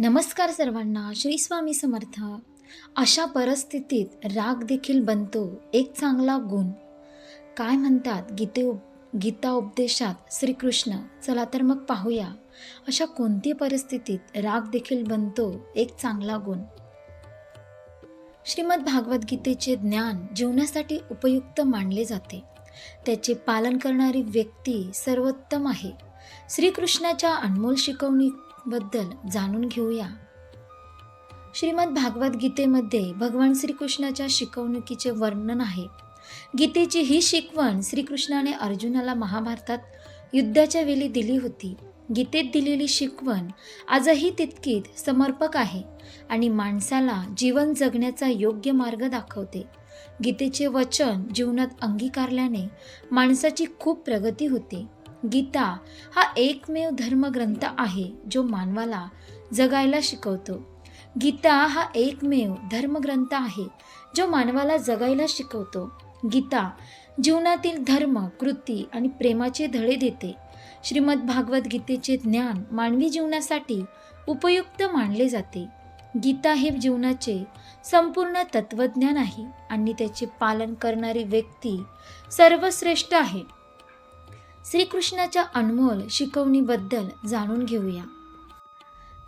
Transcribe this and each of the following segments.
नमस्कार सर्वांना श्री स्वामी समर्थ. अशा परिस्थितीत राग देखील बनतो एक चांगला गुण. काय म्हणतात गीते उप गीता उपदेशात श्रीकृष्ण चला तर मग पाहूया. अशा कोणती परिस्थितीत राग देखील बनतो एक चांगला गुण. श्रीमद भागवद्गीतेचे ज्ञान जीवनासाठी उपयुक्त मानले जाते. त्याचे पालन करणारी व्यक्ती सर्वोत्तम आहे. श्रीकृष्णाच्या अनमोल शिकवणी बद्दल जाणून घेऊया. श्रीमद भागवत गीतेमध्ये भगवान श्रीकृष्णाच्या शिकवणुकीचे वर्णन आहे. गीतेची ही शिकवण श्रीकृष्णाने अर्जुनाला महाभारतात युद्धाच्या वेळी दिली होती. गीतेत दिलेली शिकवण आजही तितकीत समर्पक आहे आणि माणसाला जीवन जगण्याचा योग्य मार्ग दाखवते. गीतेचे वचन जीवनात अंगीकारल्याने माणसाची खूप प्रगती होते. गीता हा एकमेव धर्मग्रंथ आहे जो मानवाला जगायला शिकवतो. गीता हा एकमेव धर्मग्रंथ आहे जो मानवाला जगायला शिकवतो. गीता जीवनातील धर्म कृती आणि प्रेमाचे धडे देते. श्रीमद भागवत गीतेचे ज्ञान मानवी जीवनासाठी उपयुक्त मानले जाते. गीता हे जीवनाचे संपूर्ण तत्वज्ञान आहे आणि त्याचे पालन करणारी व्यक्ती सर्वश्रेष्ठ आहे. श्रीकृष्णाच्या अनमोल शिकवणीबद्दल जाणून घेऊया.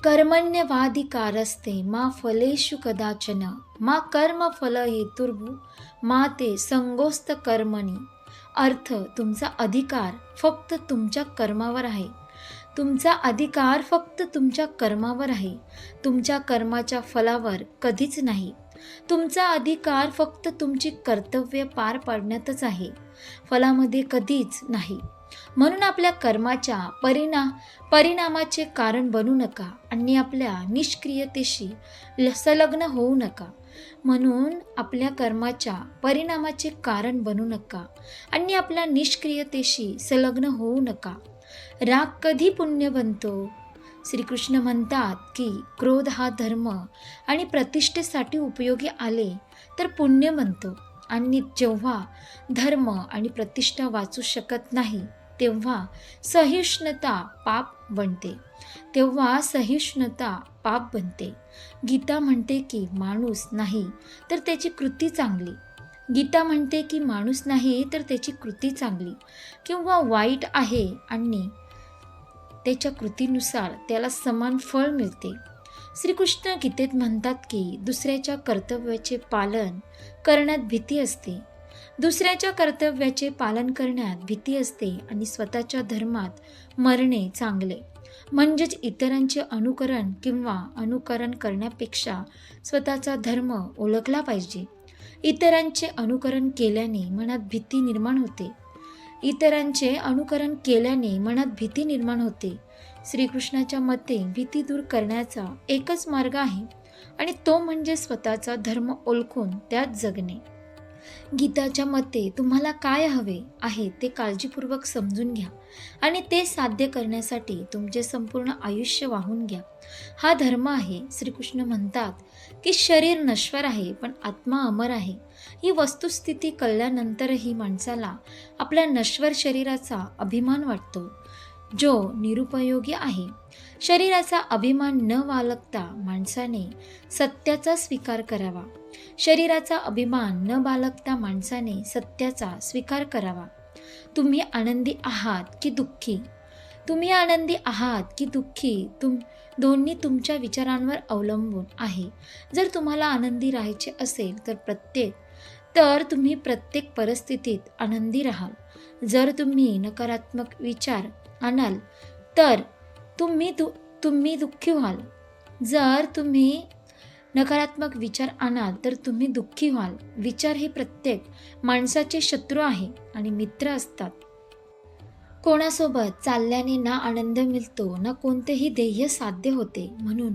कर्मण्यवाधिकारस्ते मा फलेषु कदाचन मा कर्म फल हेतुर्भू मा ते संगोस्त कर्मणी. अर्थ तुमचा अधिकार फक्त तुमच्या कर्मावर आहे. तुमचा अधिकार फक्त तुमच्या कर्मावर आहे. तुमच्या कर्माच्या फलावर कधीच नाही. तुमचा अधिकार फक्त तुमची कर्तव्य पार पाडण्यातच आहे. फलामध्ये कधीच नाही. म्हणून आपल्या कर्माच्या परिणा परिणामाचे कारण बनू नका आणि आपल्या निष्क्रियतेशी ल- संलग्न होऊ नका. म्हणून आपल्या कर्माच्या परिणामाचे कारण बनू नका आणि आपल्या निष्क्रियतेशी संलग्न होऊ नका. राग कधी पुण्य बनतो? श्रीकृष्ण म्हणतात की क्रोध हा धर्म आणि प्रतिष्ठेसाठी उपयोगी आले तर पुण्य म्हणतो आणि जेव्हा धर्म आणि प्रतिष्ठा वाचू शकत नाही तेव्हा सहिष्णुता पाप बनते. तेव्हा सहिष्णुता पाप बनते. गीता म्हणते की माणूस नाही तर त्याची कृती चांगली. गीता म्हणते की माणूस नाही तर त्याची कृती चांगली. किंवा वाईट आहे आणि त्याच्या कृतीनुसार त्याला समान फळ मिळते. श्रीकृष्ण गीतेत म्हणतात की दुसऱ्याच्या कर्तव्याचे पालन करण्यात भीती असते. दुसऱ्याच्या कर्तव्याचे पालन करण्यात भीती असते आणि स्वतःच्या धर्मात मरणे चांगले. म्हणजेच इतरांचे अनुकरण किंवा अनुकरण करण्यापेक्षा स्वतःचा धर्म ओळखला पाहिजे. इतरांचे अनुकरण केल्याने मनात भीती निर्माण होते. इतरांचे अनुकरण केल्याने मनात भीती निर्माण होते. श्रीकृष्णाच्या मते भीती दूर करण्याचा एकच मार्ग आहे आणि तो म्हणजे स्वतःचा धर्म ओळखून त्यात जगणे. गीताच्या मते तुम्हाला काय हवे आहे ते काळजीपूर्वक समजून घ्या आणि ते साध्य करण्यासाठी तुमचे संपूर्ण आयुष्य वाहून घ्या. हा धर्म आहे श्रीकृष्ण म्हणतात की शरीर नश्वर आहे पण आत्मा अमर आहे. ही वस्तुस्थिती कळल्यानंतरही माणसाला आपल्या नश्वर शरीराचा अभिमान वाटतो. जो निरुपयोगी आहे. शरीराचा अभिमान न बाळगता माणसाने सत्याचा स्वीकार करावा. शरीराचा अभिमान न बाळगता माणसाने सत्याचा स्वीकार करावा. तुम्ही आनंदी आहात की दुःखी? तुम्ही आनंदी आहात की दुःखी? तुम दोन्ही तुमच्या विचारांवर अवलंबून आहे. जर तुम्हाला आनंदी राहायचे असेल तर प्रत्येक तर तुम्ही प्रत्येक परिस्थितीत आनंदी राहाल. जर तुम्ही नकारात्मक विचार आणाल. तर तुम्ही दु तुम्ही दुःखी व्हाल. जर तुम्ही नकारात्मक विचार आणाल तर तुम्ही दुःखी व्हाल. विचार हे प्रत्येक माणसाचे शत्रू आहे आणि मित्र असतात. कोणासोबत चालल्याने ना आनंद मिळतो ना कोणतेही ध्येय साध्य होते. म्हणून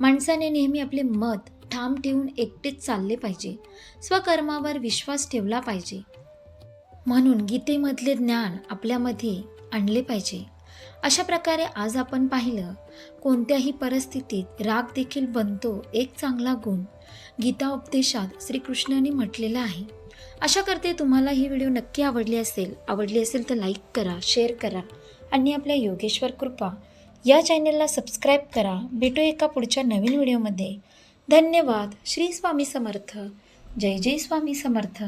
माणसाने नेहमी आपले मत ठाम ठेवून एकटेच चालले पाहिजे. स्वकर्मावर विश्वास ठेवला पाहिजे. म्हणून गीतेमधले ज्ञान आपल्यामध्ये आणले पाहिजे. अशा प्रकारे आज आपण पाहिलं कोणत्याही परिस्थितीत राग देखील बनतो एक चांगला गुण. गीता उपदेशात श्रीकृष्णाने म्हटलेला आहे. आशा करते तुम्हाला ही व्हिडिओ नक्की आवडली असेल. आवडली असेल तर लाईक करा शेअर करा आणि आपल्या योगेश्वर कृपा या चॅनलला सबस्क्राईब करा. भेटू एका पुढच्या नवीन व्हिडिओमध्ये. धन्यवाद. श्री स्वामी समर्थ. जय जय स्वामी समर्थ.